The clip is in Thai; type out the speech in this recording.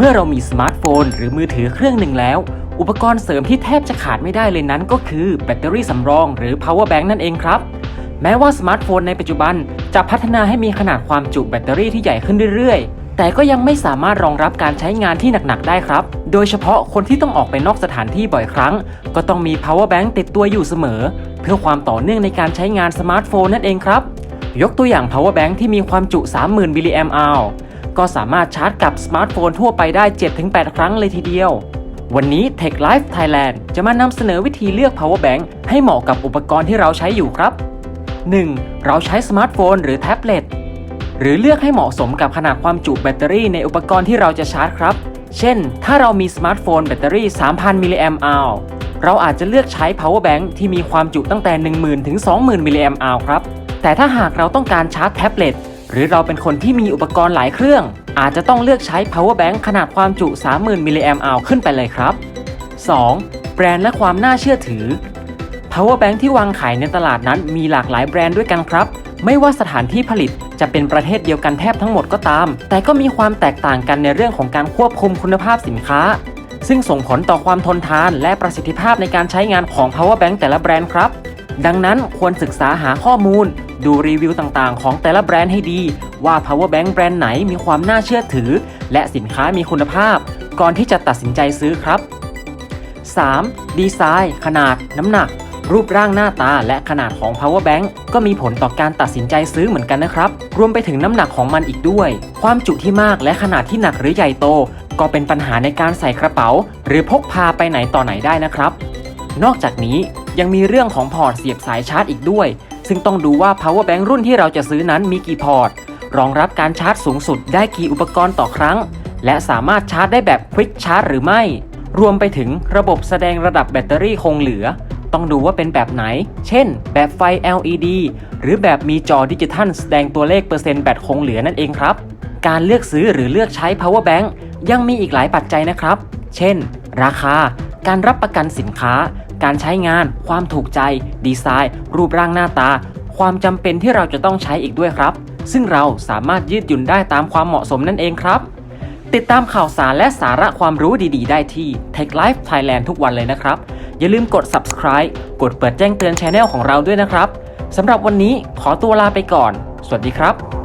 มื่อเรามีสมาร์ทโฟน หรือมือถือเครื่องหนึ่งแล้ว อุปกรณ์เสริมที่แทบจะขาดไม่ได้เลยนั้น ก็คือแบตเตอรี่สำรอง หรือ power bank นั่นเองครับ แม้ว่าสมาร์ทโฟนในปัจจุบันจะพัฒนาให้มีขนาดความจุแบตเตอรี่ที่ใหญ่ขึ้นเรื่อยๆ แต่ก็ยังไม่สามารถรองรับการใช้งานที่หนักๆได้ครับ โดยเฉพาะคนที่ต้องออกไปนอกสถานที่บ่อยครั้ง ก็ต้องมี power bank ติดตัวอยู่เสมอ เพื่อความต่อเนื่องในการใช้งานสมาร์ทโฟนนั่นเองครับ ยกตัวอย่าง power bank ที่มีความจุ 30,000มิลลิแอมป์อ ก็สามารถชาร์จกับสมาร์ทโฟนทั่วไปได้ 7-8 ครั้งเลยทีเดียว วันนี้ Tech Life Thailand จะมานำเสนอวิธีเลือก power bank ให้เหมาะกับอุปกรณ์ที่เราใช้อยู่ครับ 1. เราใช้สมาร์ทโฟนหรือแท็บเล็ตหรือเลือกให้เหมาะสมกับขนาดความจุแบตเตอรี่ในอุปกรณ์ที่เราจะชาร์จครับ เช่น ถ้าเรามีสมาร์ทโฟนแบตเตอรี่ 3,000 มิลลิแอมป์อวเราอาจจะเลือกใช้ power bank ที่มีความจุตั้งแต่ 10,000 ถึง 20,000 มิลลิแอมป์อวครับ แต่ถ้าหากเราต้องการชาร์จแท็บเล็ต หรือเราเป็นคนที่มีอุปกรณ์หลายเครื่อง อาจจะต้องเลือกใช้ power bank ขนาดความจุ 30,000 มิลลิแอมป์อขึ้นไปเลยครับ 2. แบรนด์และความน่าเชื่อถือ power bank ที่วางขายในตลาดนั้นมีหลากหลายแบรนด์ด้วยกันครับ ไม่ว่าสถานที่ผลิตจะเป็นประเทศเดียวกันแทบทั้งหมดก็ตาม แต่ก็มีความแตกต่างกันในเรื่องของการควบคุมคุณภาพสินค้า ซึ่งส่งผลต่อความทนทานและประสิทธิภาพในการใช้งานของ power bank แต่ละแบรนด์ครับ ดังนั้นควรศึกษาหาข้อมูล ดูรีวิวต่างๆ ของแต่ละแบรนด์ให้ดี ว่า power bank แบรนด์ไหนมีความน่าเชื่อถือ และสินค้ามีคุณภาพ ก่อนที่จะตัดสินใจซื้อครับ 3. ดีไซน์ ขนาด น้ำหนัก รูปร่างหน้าตาและขนาดของ power bank ก็มีผลต่อการตัดสินใจซื้อเหมือนกันนะครับ รวมไปถึงน้ำหนักของมันอีกด้วย ความจุที่มากและขนาดที่หนักหรือใหญ่โต ก็เป็นปัญหาในการใส่กระเป๋า หรือพกพาไปไหนต่อไหนได้นะครับ นอกจากนี้ยังมีเรื่องของพอร์ตเสียบสายชาร์จอีกด้วย ซึ่งต้องดูว่า power bank รุ่นที่เราจะซื้อนั้นมีกี่พอร์ต รองรับการชาร์จสูงสุดได้กี่อุปกรณ์ต่อครั้ง และสามารถชาร์จได้แบบ Quick Charge หรือไม่ รวมไปถึงระบบแสดงระดับแบตเตอรี่คงเหลือ ต้องดูว่าเป็นแบบไหน เช่น แบบไฟ LED หรือแบบมีจอดิจิทัลแสดงตัวเลขเปอร์เซ็นต์แบตคงเหลือนั่นเองครับ การเลือกซื้อหรือเลือกใช้ power bank ยังมีอีกหลายปัจจัยนะครับ เช่น ราคา การรับประกันสินค้า การใช้งาน ความถูกใจ ดีไซน์ รูปร่างหน้าตา ความจำเป็นที่เราจะต้องใช้อีกด้วยครับ ซึ่งเราสามารถยืดหยุ่นได้ตามความเหมาะสมนั่นเองครับ ติดตามข่าวสารและสาระความรู้ดีๆ ได้ที่ Tech Life Thailand ทุกวันเลยนะครับ อย่าลืมกด subscribe กดเปิดแจ้งเตือนช anel ของเราด้วยนะครับสำหรับวันนี้ขอตัวลาไปก่อน สวัสดีครับ